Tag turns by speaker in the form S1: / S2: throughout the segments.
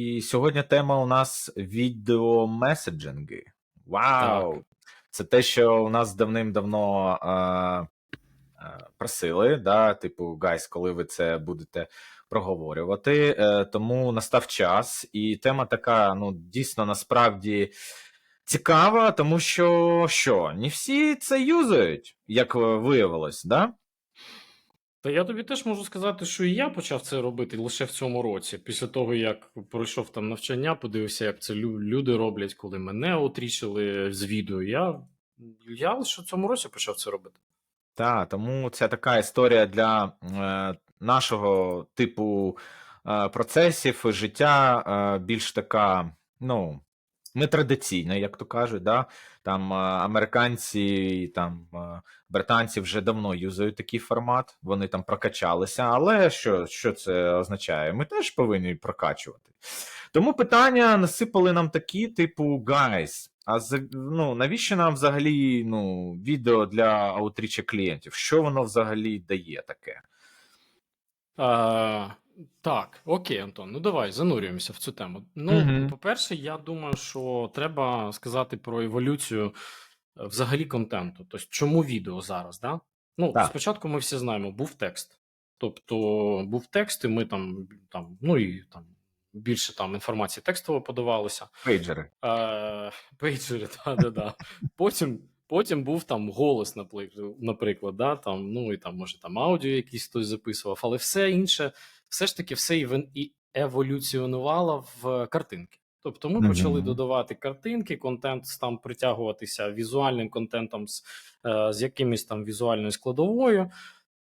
S1: І сьогодні тема у нас відеомеседжинги. Вау!
S2: Так.
S1: Це те, що у нас давним-давно е, е, просили, да, типу, гайс, коли ви це будете проговорювати. Е, тому настав час, і тема така, ну, дійсно, насправді цікава, тому що що, не всі це юзають, як виявилось, да?
S2: Та я тобі теж можу сказати, що і я почав це робити лише в цьому році. Після того, як пройшов там навчання, подивився, як це люди роблять, коли мене отрічили з відео. Я, я лише в цьому році почав це робити.
S1: Так, тому це така історія для е, нашого типу е, процесів життя, е, більш така, ну, не традиційна, як то кажуть, да? Там е, американці, там е, британці вже давно юзають такий формат, вони там прокачалися. Але що, що це означає? Ми теж повинні прокачувати. Тому питання насипали нам такі, типу, guys, а ну, навіщо нам взагалі ну, відео для аутріча клієнтів? Що воно взагалі дає таке?
S2: Так, окей, Антон, ну давай занурюємося в цю тему. Ну,
S1: Мгм.
S2: по-перше, я думаю, що треба сказати про еволюцію е, взагалі контенту. Тобто, чому відео зараз, да? Ну,
S1: Так.
S2: спочатку ми всі знаємо, був текст. Тобто був текст, і ми там, там ну і там більше там інформації текстово подавалося.
S1: Пейджери.
S2: Е, пейджери, да, да, да. Потім, потім був там голос, наприклад, да, там, ну і там, може, там аудіо якийсь хтось записував, але все інше, все ж таки, все і еволюціонувало в картинки. Тобто ми почали додавати картинки, контент там притягуватися візуальним контентом з, е, з якимось там візуальною складовою.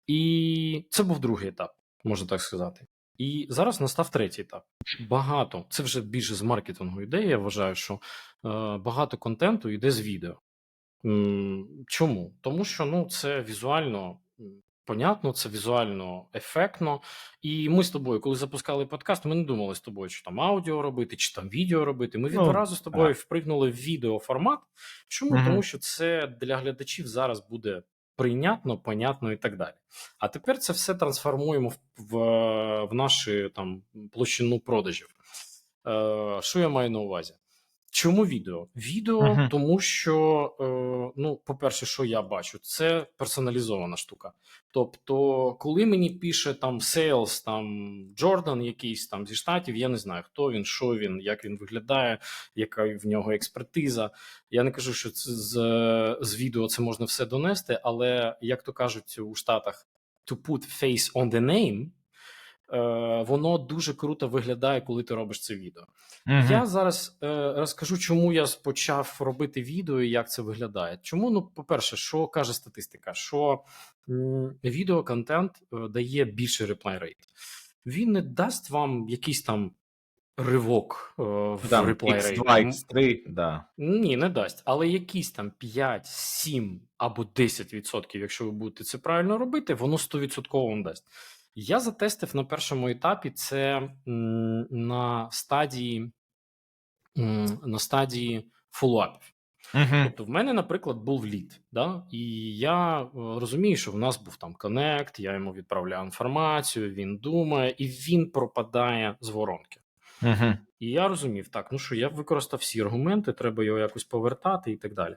S2: І це був другий етап, можна так сказати. І зараз настав третій етап. Багато, це вже більше з маркетингу ідея. Я вважаю, що е, багато контенту йде з відео. М, Чому? Тому що ну, це візуально м, понятно, це візуально ефектно. І ми з тобою, коли запускали подкаст, ми не думали з тобою, що там аудіо робити, чи там відео робити. Ми
S1: Ну,
S2: відразу з тобою
S1: так.
S2: впригнули в відеоформат. Чому?
S1: Мгм.
S2: Тому що це для глядачів зараз буде прийнятно, понятно і так далі. А тепер це все трансформуємо в, в, в нашу там площину продажів. Е, що я маю на увазі? Чому відео? Відео,
S1: Мгм.
S2: тому що, е, ну, по-перше, що я бачу, це персоналізована штука. Тобто, коли мені пише там Sales, там Джордан якийсь там зі штатів, я не знаю, хто він, що він, як він виглядає, яка в нього експертиза. Я не кажу, що це з, з відео це можна все донести, але як то кажуть у Штатах, to put face on the name, е, воно дуже круто виглядає, коли ти робиш це відео.
S1: Мгм.
S2: Я зараз е, розкажу, чому я почав робити відео і як це виглядає. Чому? Ну, по-перше, що каже статистика? Що відеоконтент е, дає більший реплай рейт. Він не дасть вам якийсь там ривок е, в
S1: Там
S2: реплай
S1: X2. X3, да.
S2: Ні, не дасть. Але якісь там 5, 7 або 10%, якщо ви будете це правильно робити, воно 100% вам дасть. Я затестив на першому етапі це на стадії на стадії фоллоуапів.
S1: Мгм.
S2: Тобто, в мене, наприклад, був лід, да? і я е, розумію, що в нас був там коннект, я йому відправляю інформацію, він думає, і він пропадає з воронки.
S1: Мгм.
S2: І я розумів, так, ну що я використав всі аргументи, треба його якось повертати і так далі.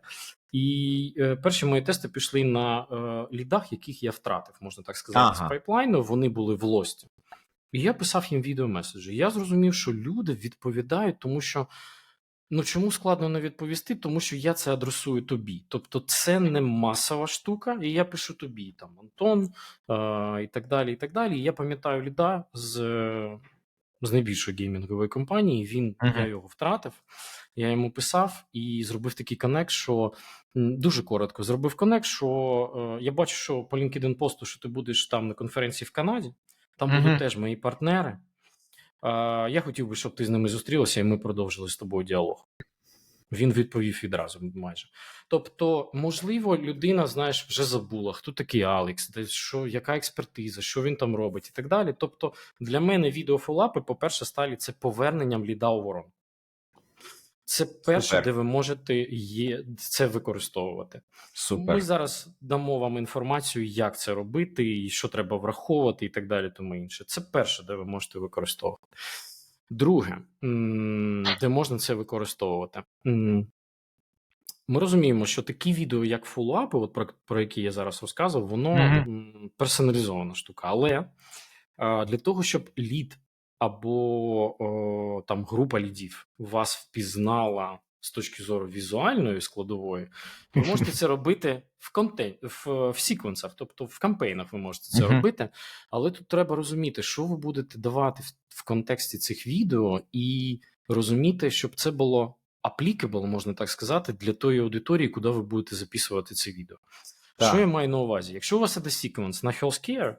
S2: І е, перші мої тести пішли на е, лідах, яких я втратив, можна так сказати,
S1: Ага.
S2: з пайплайну. Вони були в лості. І я писав їм відеомеседжі. Я зрозумів, що люди відповідають, тому що ну чому складно не відповісти? Тому що я це адресую тобі. Тобто, це не масова штука, і я пишу тобі там Антон е, і так далі. І так далі. І я пам'ятаю ліда з, з найбільшої геймінгової компанії. Він
S1: Мгм.
S2: я його втратив. Я йому писав і зробив такий коннект, що дуже коротко зробив коннект, що е, я бачу, що по LinkedIn посту, що ти будеш там на конференції в Канаді, там будуть теж мої партнери. Е, я хотів би, щоб ти з ними зустрілася, і ми продовжили з тобою діалог. Він відповів відразу майже. Тобто, можливо, людина, знаєш, вже забула, хто такий Алекс, де що, яка експертиза, що він там робить, і так далі. Тобто, для мене відеофолапи, по-перше, стали це поверненням ліда у ворон. Це перше,
S1: Супер.
S2: де ви можете є, це використовувати.
S1: Супер.
S2: Ми зараз дамо вам інформацію, як це робити, і що треба враховувати, і так далі, тому інше. Це перше, де ви можете використовувати. Друге, де можна це використовувати. Ми розуміємо, що такі відео, як фоллоуапи, от про, про які я зараз розказував, воно
S1: Мгм.
S2: м, персоналізована штука. Але а, для того, щоб лід або о, там група лідів вас впізнала з точки зору візуальної складової, ви можете це робити в контент, в, в секвенсах, тобто в кампейнах ви можете це робити. Але тут треба розуміти, що ви будете давати в, в контексті цих відео, і розуміти, щоб це було applicable, можна так сказати, для тої аудиторії, куди ви будете записувати це відео.
S1: Так.
S2: Що я маю на увазі? Якщо у вас це секвенс на healthcare,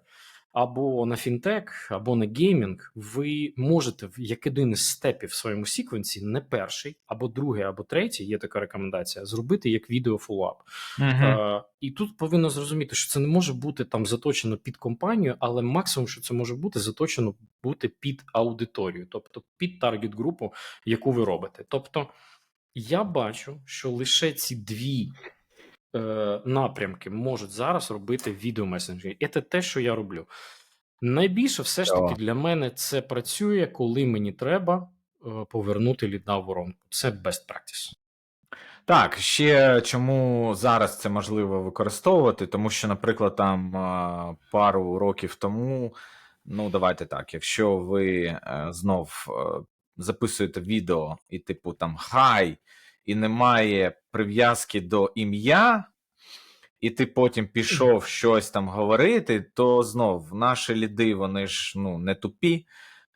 S2: або на фінтек, або на геймінг, ви можете в як один із степів в своєму секвенсі, не перший, або другий, або третій, є така рекомендація, зробити як відео фоллоуап.
S1: Мгм.
S2: Е, і тут повинно зрозуміти, що це не може бути там заточено під компанію, але максимум, що це може бути, заточено бути під аудиторію, тобто під таргет групу, яку ви робите. Тобто я бачу, що лише ці дві е, напрямки можуть зараз робити відеомесенджери. І це те, що я роблю. Найбільше все ж таки для мене це працює, коли мені треба е, повернути ліда в воронку. Це best practice.
S1: Так, ще чому зараз це можливо використовувати, тому що, наприклад, там пару років тому, ну давайте так, якщо ви е, знов е, записуєте відео і, типу, там хай, і немає прив'язки до ім'я, і ти потім пішов щось там говорити, то знов наші ліди, вони ж ну не тупі.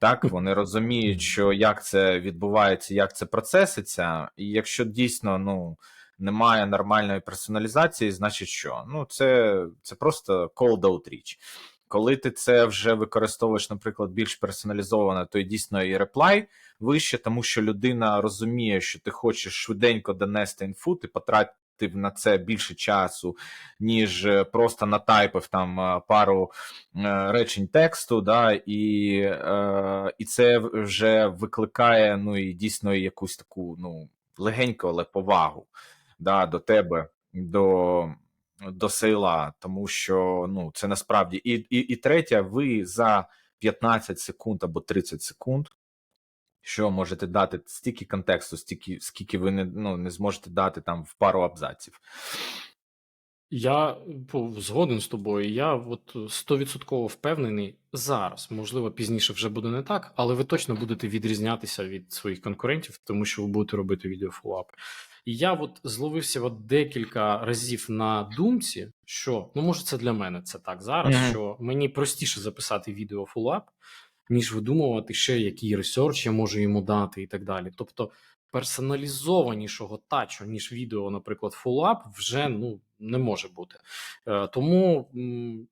S1: Так, вони розуміють, що як це відбувається, як це процеситься, і якщо дійсно ну немає нормальної персоналізації, значить що? Ну, це, це просто cold outreach. Коли ти це вже використовуєш, наприклад, більш персоналізовано, то й дійсно і реплай вище, тому що людина розуміє, що ти хочеш швиденько донести інфу, ти потратив на це більше часу, ніж е, просто натайпив там е, пару е, речень тексту, да, і, і це вже викликає ну і дійсно якусь таку ну легеньку, але повагу да, до тебе, до, до села, тому що ну це насправді і, і, і третє, ви за 15 секунд або 30 секунд. Що можете дати стільки контексту, стільки, скільки ви не, ну, не зможете дати там в пару абзаців.
S2: Я згоден з тобою. Я от стовідсотково впевнений зараз. Можливо, пізніше вже буде не так, але ви точно будете відрізнятися від своїх конкурентів, тому що ви будете робити відео фоллоуап. І я от зловився от декілька разів на думці, що ну може це для мене це так зараз,
S1: Мгм.
S2: що мені простіше записати відео фоллоуап, ніж видумувати ще який ресерч я можу йому дати і так далі. Тобто персоналізованішого тачу, ніж відео, наприклад, фоллоуап, вже ну не може бути. Е, тому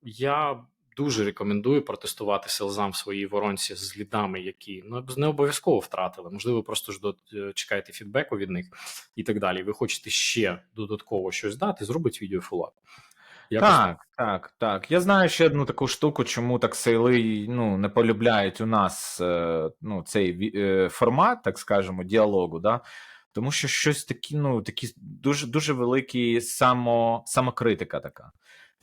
S2: я дуже рекомендую протестувати селзам в своїй воронці з лідами, які ну не обов'язково втратили. Можливо, просто ж до, е, чекаєте фідбеку від них і так далі. Ви хочете ще додатково щось дати, зробить відео фоллоуап. Якось
S1: Так, так, так. Я знаю ще одну таку штуку, чому так сейли ну, не полюбляють у нас е, ну, цей е, формат, так скажемо, діалогу, да? тому що щось такі, ну, такі дуже, дуже великі само, самокритика така.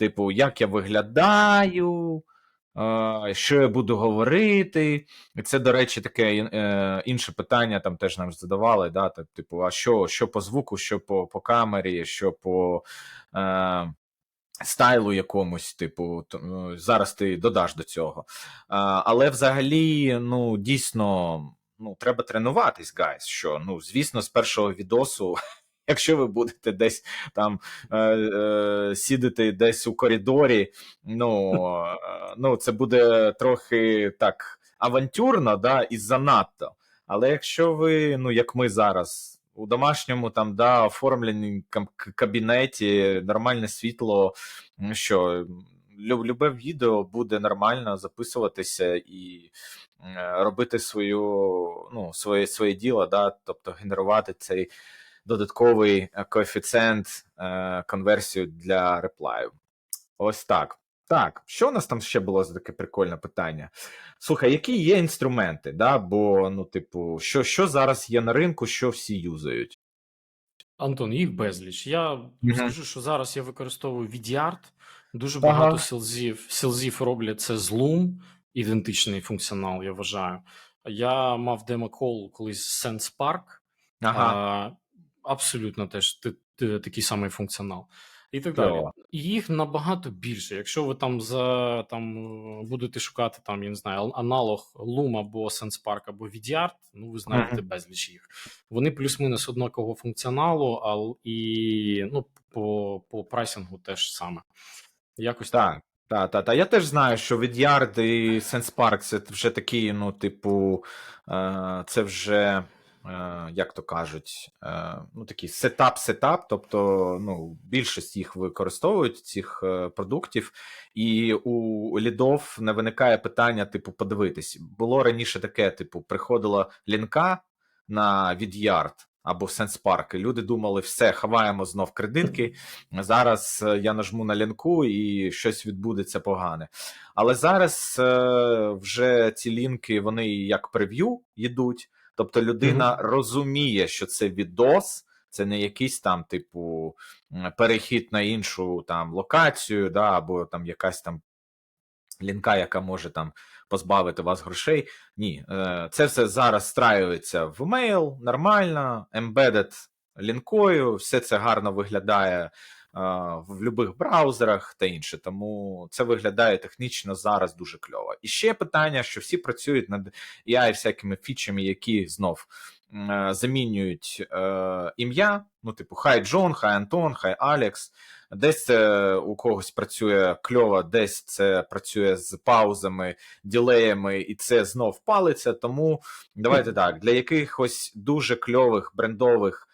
S1: Типу, як я виглядаю, що я буду говорити. І це, до речі, таке е, інше питання там теж нам задавали. Да? Типу, а що, що по звуку, що по, по камері, що по. Е, стайлу якомусь, типу, ну, зараз ти додаш до цього. Але взагалі, ну, дійсно, ну, треба тренуватись, гайс. Що, ну, звісно, з першого відосу. Якщо ви будете десь там е, е, сідати десь у коридорі, ну, е, ну це буде трохи так авантюрно, да, і занадто. Але якщо ви, ну як ми зараз, у домашньому там да, оформленій кабінеті, нормальне світло, ну що, любе відео буде нормально записуватися і е, робити свою, ну, своє, своє діло, да, тобто генерувати цей додатковий е, коефіцієнт е, конверсію для реплаю. Ось так. Так, що у нас там ще було за таке прикольне питання? Слухай, які є інструменти, да? бо, ну, типу, що, що зараз є на ринку, що всі юзають?
S2: Антон, їх безліч. Я
S1: Мгм.
S2: скажу, що зараз я використовую VDArt. Дуже
S1: Ага.
S2: багато селзів, селзів роблять це з Loom, ідентичний функціонал, я вважаю. Я мав демо-кол колись з SensePark,
S1: Ага.
S2: Абсолютно теж такий самий функціонал. І так далі. Їх набагато більше. Якщо ви там за там е, будете шукати там, я не знаю, аналог Loom або SensePark або VDArt, ну ви знайдете
S1: Мгм.
S2: безліч їх. Вони плюс-мінус однакового функціоналу, а і ну, по, по прайсингу теж саме. Якось так.
S1: Так, та, та, та. Я теж знаю, що Yard і SensePark це вже такі, ну, типу, е, це вже, як то кажуть, е, ну, такий сетап-сетап, тобто, ну, більшість їх використовують, цих е, продуктів, і у лідов не виникає питання, типу, подивитись. Було раніше таке, типу, приходила лінка на від Yard або в SensePark, і люди думали, все, ховаємо знов кредитки, Зараз е, я нажму на лінку і щось відбудеться погане. Але зараз е, вже ці лінки вони як прев'ю йдуть. Тобто людина розуміє, що це відос, це не якийсь там, типу, перехід на іншу там локацію, да, або там якась там лінка, яка може там позбавити вас грошей. Ні, е, це все зараз страюється в мейл, нормально, embedded лінкою, все це гарно виглядає в будь-яких браузерах та інше. Тому це виглядає технічно зараз дуже кльово. І ще питання, що всі працюють над AI всякими фічами, які знов е, замінюють е, ім'я. Ну, типу, хай Джон, хай Антон, хай Алекс. Десь це у когось працює кльово, десь це працює з паузами, ділеями, і це знов палиться. Тому давайте так: для якихось дуже кльових брендових,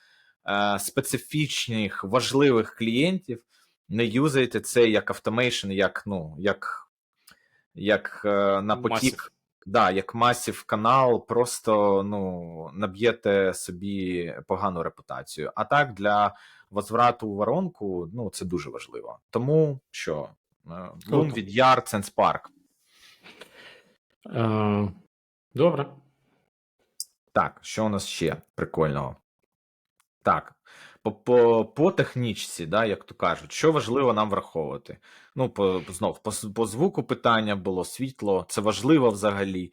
S1: специфічних, важливих клієнтів не юзайте це як автомейшн, як, ну, як, як е, на потік.
S2: Масів.
S1: Да, як масів канал, просто ну наб'єте собі погану репутацію. А так для возврату у воронку, ну це дуже важливо. Тому що е, від Yard SensePark.
S2: Е, добре.
S1: Так, що у нас ще прикольного? Так, по, по, по технічці, да, як то кажуть, що важливо нам враховувати? Ну, по, знов, по, по звуку питання було світло, це важливо взагалі.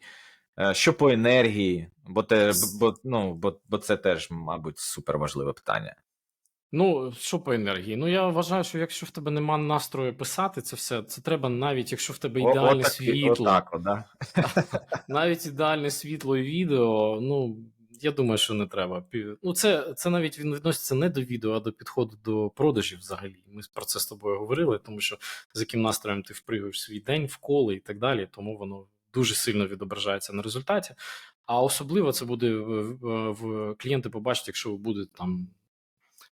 S1: Е, Що по енергії, бо, те, бо, ну, бо, бо це теж, мабуть, супер важливе питання.
S2: Ну, що по енергії? Ну, я вважаю, що якщо в тебе нема настрою писати це все, це треба навіть, якщо в тебе
S1: О-
S2: ідеальне
S1: отак-
S2: світло,
S1: Отак, от, да?
S2: навіть ідеальне світло і відео, ну, я думаю, що не треба. Ну, це, це навіть він відноситься не до відео, а до підходу до продажів взагалі. Ми про це з тобою говорили, тому що з яким настроєм ти впригуєш свій день в коло і так далі, тому воно дуже сильно відображається на результаті. А особливо це буде в, клієнти побачать, якщо ви будете там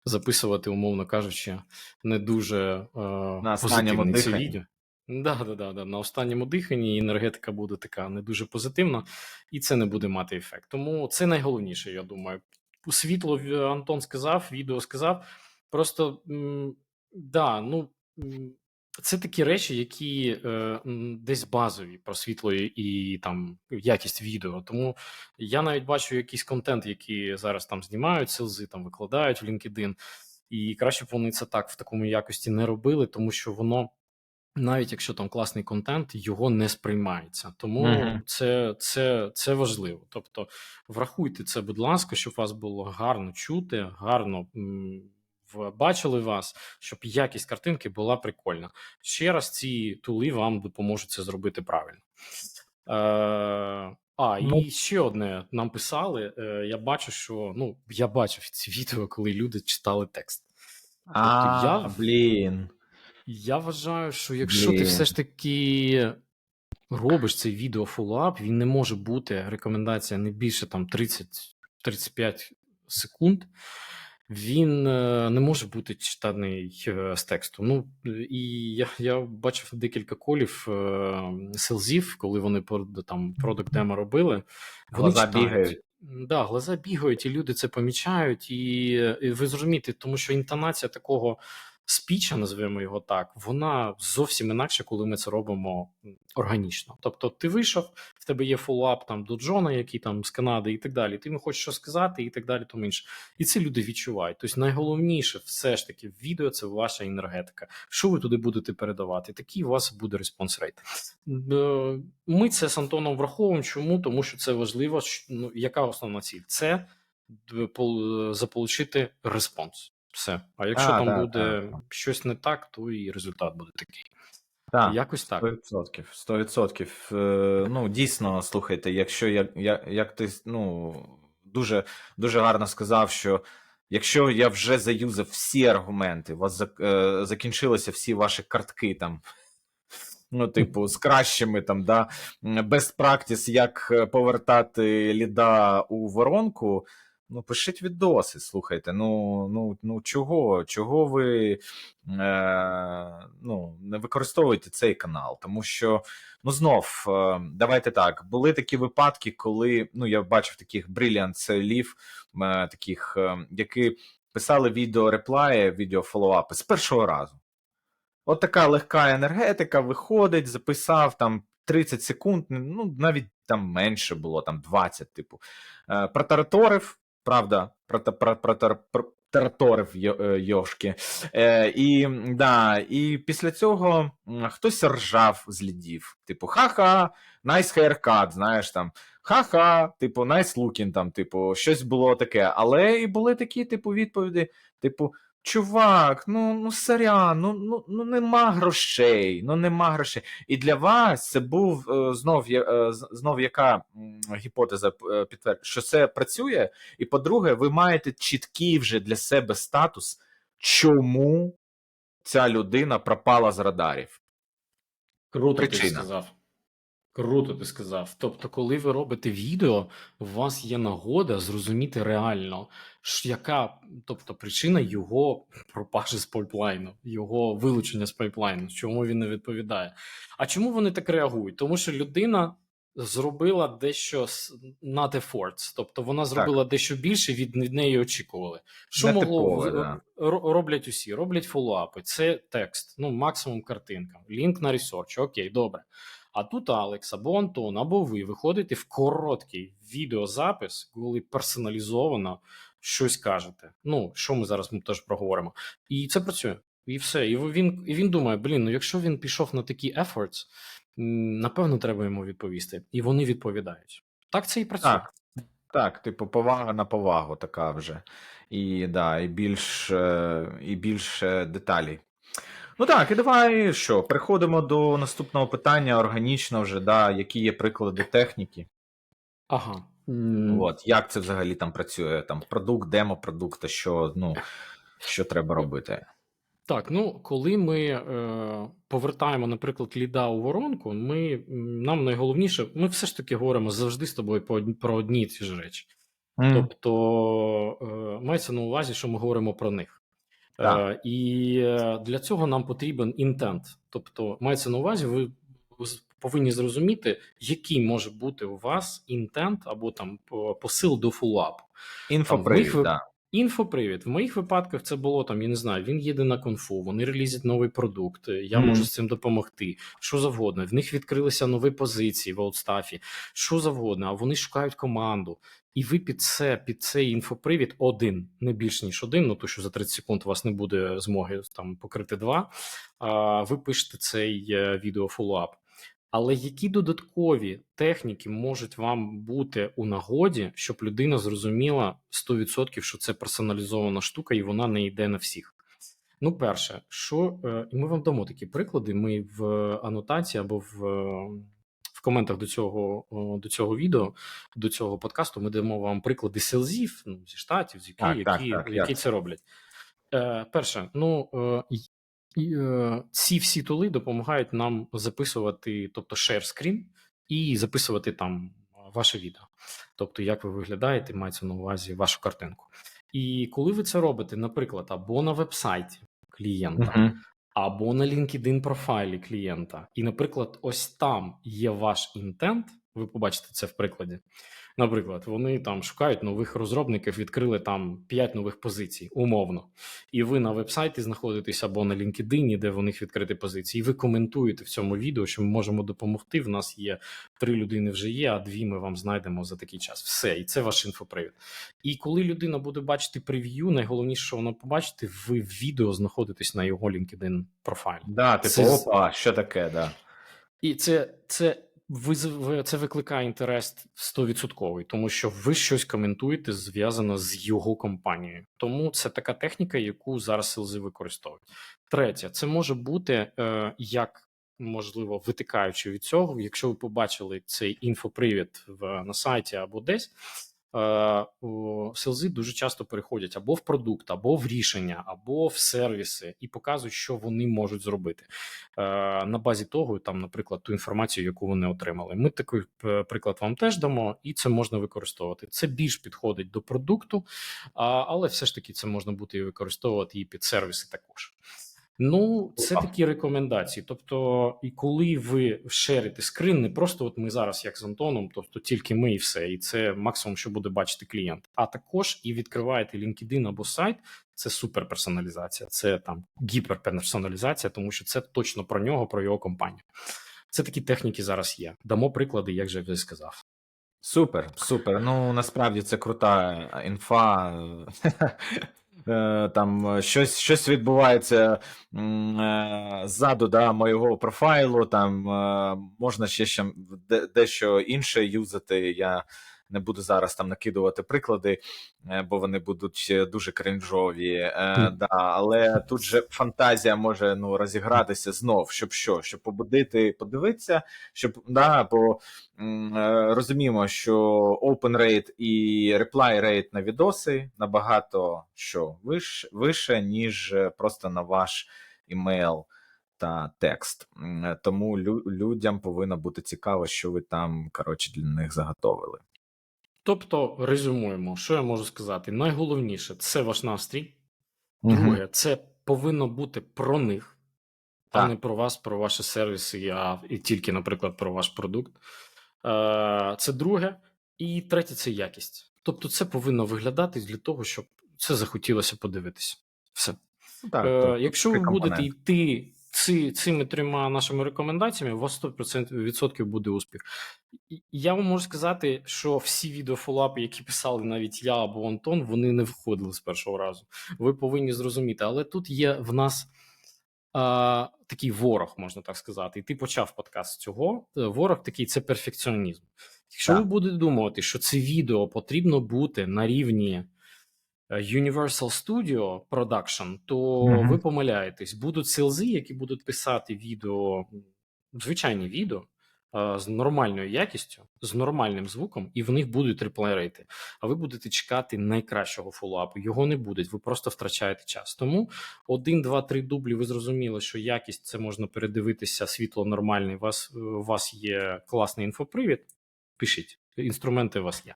S2: записувати, умовно кажучи, не дуже е,
S1: На
S2: позитивне це відео. Да, да, да, да. На останньому диханні енергетика буде така не дуже позитивна, і це не буде мати ефект. Тому це найголовніше, я думаю. Світло Антон сказав, відео сказав. Просто да, ну це такі речі, які е, десь базові про світло і, і там якість відео. Тому я навіть бачу якийсь контент, який зараз там знімають, селзи там викладають в LinkedIn, і краще б вони це так в такому якості не робили, тому що воно. Навіть якщо там класний контент, його не сприймається. Тому
S1: Мгм.
S2: це, це, це важливо. Тобто, врахуйте це, будь ласка, щоб вас було гарно чути, гарно бачили вас, щоб якість картинки була прикольна. Ще раз ці тули вам допоможуть це зробити правильно. Е, а,
S1: Ну.
S2: і ще одне нам писали. Е, я бачу, що ну, я бачив ці відео, коли люди читали текст.
S1: А,
S2: я-
S1: блін.
S2: Я вважаю, що якщо ти все ж таки робиш цей відео фоллоуап, він не може бути рекомендація не більше там 30-35 секунд. Він е, не може бути читаний е, з тексту. Ну і я, я бачив декілька колів е, селзів, коли вони там продакт демо робили. Вони
S1: Глаза
S2: читають.
S1: бігають.
S2: Да, глаза бігають, і люди це помічають, і, і ви зрозумієте, тому що інтонація такого спіча, називаємо його так, вона зовсім інакше, коли ми це робимо органічно. Тобто, ти вийшов, в тебе є фоллап там до Джона, який там з Канади, і так далі. Ти йому хочеш що сказати, і так далі, тому інше. І це люди відчувають. Тобто, найголовніше, все ж таки, в відео це ваша енергетика. Що ви туди будете передавати? Такий у вас буде респонс рейт. Е, Ми це з Антоном враховуємо. Чому? Тому що це важливо. Ну, яка основна ціль? Це д- заполучити респонс. Все. А якщо
S1: А,
S2: там
S1: да,
S2: буде
S1: так.
S2: щось не так, то і результат буде такий.
S1: Так,
S2: Якось так.
S1: 100%. 100%. Е, Ну, дійсно, слухайте, якщо як, як, як ти ну, дуже, дуже гарно сказав, що якщо я вже заюзав всі аргументи, у вас зак- е, закінчилися всі ваші картки там. Ну, типу, з кращими там, да, best practice, як е, повертати ліда у воронку. Ну, пишіть відоси, слухайте. Ну, ну, ну чого? Чого ви е, ну, не використовуєте цей канал? Тому що, ну знов, е, давайте так, були такі випадки, коли ну, я бачив таких brilliant селів, е, таких, е, які писали відео реплаї, відео фоллоуапи з першого разу. От така легка енергетика виходить, записав там 30 секунд, ну навіть там менше було, там 20, типу. Е, Протараторив, правда, протерторив е, йошки. Е, і, да, і після цього хтось ржав з лідів. Типу, ха-ха, nice haircut, знаєш там. Ха-ха, типу, nice looking, там, типу, щось було таке. Але і були такі, типу, відповіді, типу, чувак, ну, ну сорян, ну, ну, ну нема грошей, ну нема грошей. І для вас це був е, знов, е, знов яка гіпотеза е, підтверджує, що це працює. І по-друге, ви маєте чіткий вже для себе статус, чому ця людина пропала з радарів.
S2: Круто ти сказав. Круто ти сказав. Тобто, коли ви робите відео, у вас є нагода зрозуміти реально, ш- яка тобто, причина його пропажі з пайплайну, його вилучення з пайплайну, чому він не відповідає. А чому вони так реагують? Тому що людина зробила дещо not efforts, тобто вона зробила дещо більше від, від неї очікували. Що могло
S1: да.
S2: ро- роблять усі? Роблять фоллоуапи. Це текст, ну максимум картинка, лінк на ресерч. Окей, добре. А тут Алекс або Антон, або ви виходите в короткий відеозапис, коли персоналізовано щось кажете. Ну, що ми зараз ми теж проговоримо. І це працює. І все. І він, і він думає: блін, ну якщо він пішов на такі efforts, напевно, треба йому відповісти. І вони відповідають. Так це і працює.
S1: Так, так, типу, повага на повагу така вже. І, да, і більш, е, і більше деталей. Ну так, і давай що, переходимо до наступного питання органічно вже, да, які є приклади техніки.
S2: Ага.
S1: От, як це взагалі там працює? Там продукт, демо продукта, що, ну, що треба робити?
S2: Так, ну коли ми е, повертаємо, наприклад, ліда у воронку, ми, нам найголовніше, ми все ж таки говоримо завжди з тобою по, про одні і ті ж речі.
S1: М,
S2: Тобто е, мається на увазі, що ми говоримо про них.
S1: Так.
S2: Е, і е, для цього нам потрібен інтент. Тобто, мається на увазі, ви повинні зрозуміти, який може бути у вас інтент або там посил до фулапу.
S1: Інфопривід,
S2: так.
S1: да.
S2: Інфопривід. В моїх випадках це було там, я не знаю, він їде на конфу, вони релізять новий продукт, я
S1: Мгм.
S2: можу з цим допомогти. Що завгодно. В них відкрилися нові позиції в аутстафі, що завгодно, а вони шукають команду. І ви під це, під цей інфопривід один, не більш ніж один, ну то що за 30 секунд у вас не буде змоги там покрити два. А, ви пишете цей е, відео фоллоуап. Але які додаткові техніки можуть вам бути у нагоді, щоб людина зрозуміла 100%, що це персоналізована штука, і вона не йде на всіх? Ну, перше, що е, і ми вам дамо такі приклади. Ми в анотації або в, е, в коментах до цього, до цього відео, до цього подкасту, ми дамо вам приклади селзів ну, зі штатів, з які,
S1: Так, так,
S2: які,
S1: так,
S2: які
S1: як
S2: це роблять. Е, перше, ну е, і, е, ці всі тули допомагають нам записувати, тобто share screen і записувати там ваше відео. Тобто, як ви виглядаєте, мається на увазі вашу картинку. І коли ви це робите, наприклад, або на вебсайті клієнта,
S1: Мгм.
S2: або на LinkedIn профайлі клієнта, і, наприклад, ось там є ваш інтент, ви побачите це в прикладі. Наприклад, вони там шукають нових розробників, відкрили там 5 нових позицій, умовно. І ви на вебсайті знаходитесь або на LinkedIn, де в них відкриті позиції, і ви коментуєте в цьому відео, що ми можемо допомогти. В нас є три людини вже є, а дві ми вам знайдемо за такий час. Все, і це ваш інфопривід. І коли людина буде бачити прев'ю, найголовніше, що вона побачите, ви в відео знаходитесь на його LinkedIn профайлі.
S1: Да, типу,
S2: Це
S1: опа, що таке, да.
S2: І це, це, ви- це викликає інтерес 100%, тому що ви щось коментуєте зв'язано з його компанією. Тому це така техніка, яку зараз селзи використовують. Третє, це може бути е, як можливо витикаючи від цього, якщо ви побачили цей інфопривід в на сайті або десь. Е, селзи дуже часто переходять або в продукт, або в рішення, або в сервіси, і показують, що вони можуть зробити е, на базі того, там, наприклад, ту інформацію, яку вони отримали. Ми такий е, приклад вам теж дамо, і це можна використовувати. Це більш підходить до продукту, але все ж таки це можна буде і використовувати і під сервіси також. Ну, це такі рекомендації. Тобто, і коли ви шерите скрин, не просто от ми зараз, як з Антоном, тобто тільки ми і все, і це максимум, що буде бачити клієнт. А також і відкриваєте LinkedIn або сайт. Це суперперсоналізація, це там гіперперсоналізація, тому що це точно про нього, про його компанію. Це такі техніки зараз є. Дамо приклади, як же я вже сказав.
S1: Супер, супер. Ну насправді це крута інфа. Е, Там е, щось, щось відбувається е, ззаду да, моєго профайлу. Там можна ще, ще дещо інше юзати. Я не буду зараз там накидувати приклади, е, бо вони будуть е, дуже кринжові. Е, да, але тут же фантазія може ну, розігратися знов, щоб що? Щоб побудити, подивитися, щоб да, бо розуміємо, що open rate і reply rate на відоси набагато що виш, вище, ніж просто на ваш імейл та текст. Тому лю, людям повинно бути цікаво, що ви там коротше для них заготовили.
S2: Тобто, резюмуємо, що я можу сказати? Найголовніше це ваш настрій. Друге, це повинно бути про них, а не про вас, про ваші сервіси, а і тільки, наприклад, про ваш продукт. Е, Це друге. І третє це якість. Тобто, це повинно виглядати для того, щоб це захотілося подивитися. Все.
S1: Так,
S2: Е, Якщо ви будете йти ці, цими трьома нашими рекомендаціями, у вас 100% відсотків буде успіх. Я вам можу сказати, що всі відеофолапи, які писали навіть я або Антон, вони не виходили з першого разу. Ви повинні зрозуміти, але тут є в нас а, такий ворог, можна так сказати. І ти почав подкаст з цього. Е, Ворог такий це перфекціонізм. Якщо
S1: Так.
S2: ви будете думати, що це відео потрібно бути на рівні Universal Studio Production, то
S1: Мгм.
S2: ви помиляєтесь. Будуть селзи, які будуть писати відео, звичайні відео з нормальною якістю, з нормальним звуком, і в них будуть реплейрейти. А ви будете чекати найкращого фоллоуапу. Його не буде, ви просто втрачаєте час. Тому один, два, три дублі. Ви зрозуміли, що якість це можна передивитися, світло нормальне. У вас, у вас є класний інфопривід. Пишіть, інструменти у вас є.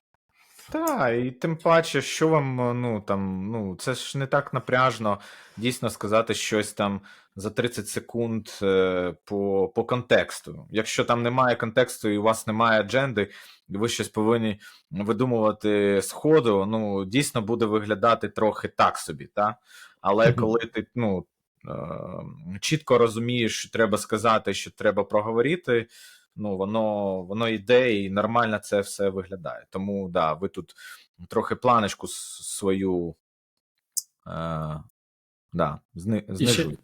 S1: Так, і тим паче, що вам, е, ну там, ну це ж не так напряжно дійсно сказати щось там за 30 секунд е, по, по контексту. Якщо там немає контексту і у вас немає адженди, і ви щось повинні видумувати з ходу, ну дійсно буде виглядати трохи так собі, та? Але коли ти ну, е, чітко розумієш, що треба сказати, що треба проговорити, ну воно воно йде і нормально це все виглядає. Тому да, ви тут трохи планочку свою е, да, зни,
S2: І ще,
S1: знижуєте.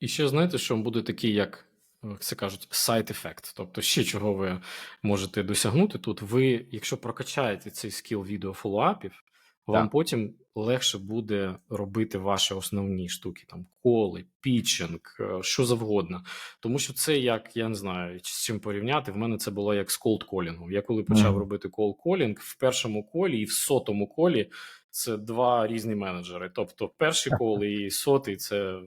S2: і ще знаєте, що буде такий, як як це кажуть, сайт ефект. Тобто, ще чого ви можете досягнути тут. Ви, якщо прокачаєте цей скіл відео фоллоуапів, вам
S1: Так.
S2: потім легше буде робити ваші основні штуки, там коли, пітчинг, е, що завгодно. Тому що це як я не знаю з чим порівняти. В мене це було як з колд-колінгом. Я коли почав
S1: Мгм.
S2: робити колд-колінг, в першому колі і в сотому колі це два різні менеджери. Тобто, перший кол і сотий це,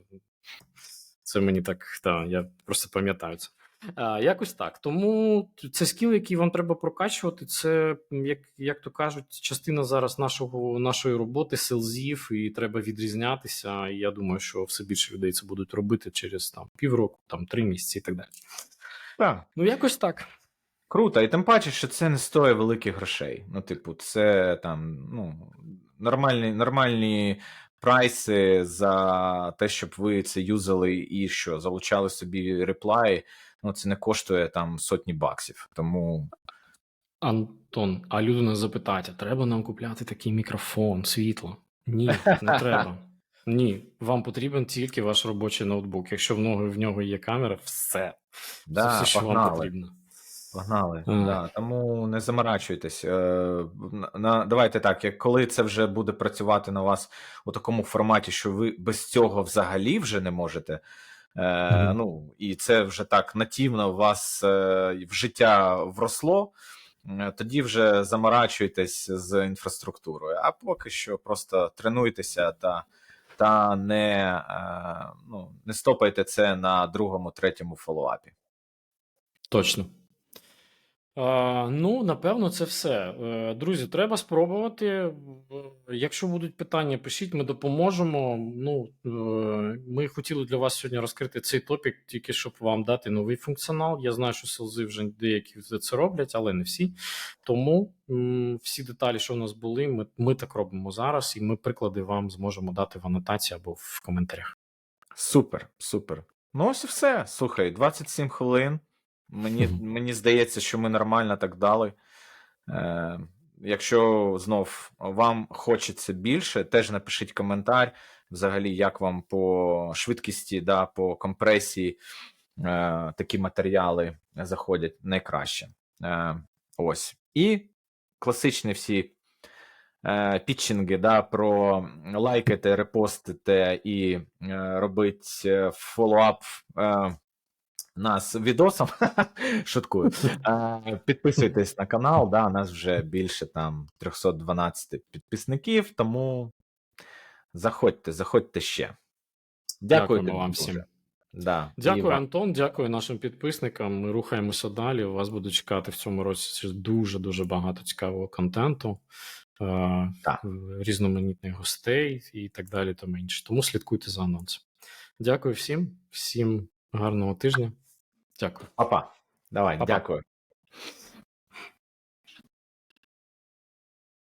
S2: це мені так, та, я просто пам'ятаю це. А, якось так. Тому це скіл, який вам треба прокачувати. Це, як, як то кажуть, частина зараз нашого, нашої роботи, селзів, і треба відрізнятися. І я думаю, що все більше людей це будуть робити через там, півроку, там, три місяці і так далі.
S1: Так.
S2: Ну, якось так.
S1: Круто, і тим паче, що це не стоїть великих грошей. Ну, типу, це там, ну, нормальні, нормальні прайси за те, щоб ви це юзали і що, залучали собі реплаї. Ну, це не коштує там сотні баксів. Тому
S2: Антон, а люди нас запитають, а треба нам купляти такий мікрофон, світло? Ні, не треба. Ні, вам потрібен тільки ваш робочий ноутбук. Якщо в нього в нього є камера, все. Це все, що вам потрібно.
S1: Погнали.
S2: Ага.
S1: Да, тому не заморачуйтесь. Е, на, на, давайте так, як коли це вже буде працювати на вас у такому форматі, що ви без цього взагалі вже не можете. Е, Ну, і це вже так нативно у вас е, в життя вросло. е, Тоді вже заморачуйтесь з інфраструктурою. А поки що просто тренуйтеся та, та не, е, ну, не стопайте це на другому, третьому фоллоуапі.
S2: Точно. А, ну, напевно, це все. Е, Друзі, треба спробувати. Е, Якщо будуть питання, пишіть, ми допоможемо. Ну, е, ми хотіли для вас сьогодні розкрити цей топік, тільки щоб вам дати новий функціонал. Я знаю, що селзи вже деякі це роблять, але не всі. Тому м, всі деталі, що в нас були, ми, ми так робимо зараз, і ми приклади вам зможемо дати в анотації або в коментарях.
S1: Супер, супер. Ну, ось і все. Слухай, 27 хвилин. Мені, мені здається, що ми нормально так дали. Е, якщо знов вам хочеться більше, теж напишіть коментар. Взагалі, як вам по швидкості, да, по компресії е, такі матеріали заходять найкраще. Е, ось. І класичні всі е, пітчинги, да, про лайкати, репостити і е, робити е, фоллоуап е, нас відосом. Шуткую. Е, підписуйтесь на канал, да, у нас вже більше там 312 підписників, тому заходьте, заходьте ще. Дякую
S2: Дякуємо вам
S1: дуже.
S2: всім.
S1: Да.
S2: Дякую. Антон. Дякую нашим підписникам. Ми рухаємося далі. Вас буде чекати в цьому році дуже дуже багато цікавого контенту, е,
S1: Так.
S2: різноманітних гостей і так далі. Тому інше. Тому слідкуйте за анонсом. Дякую всім, всім гарного тижня. Дякую.
S1: Папа. Давай,
S2: Па-па.
S1: дякую.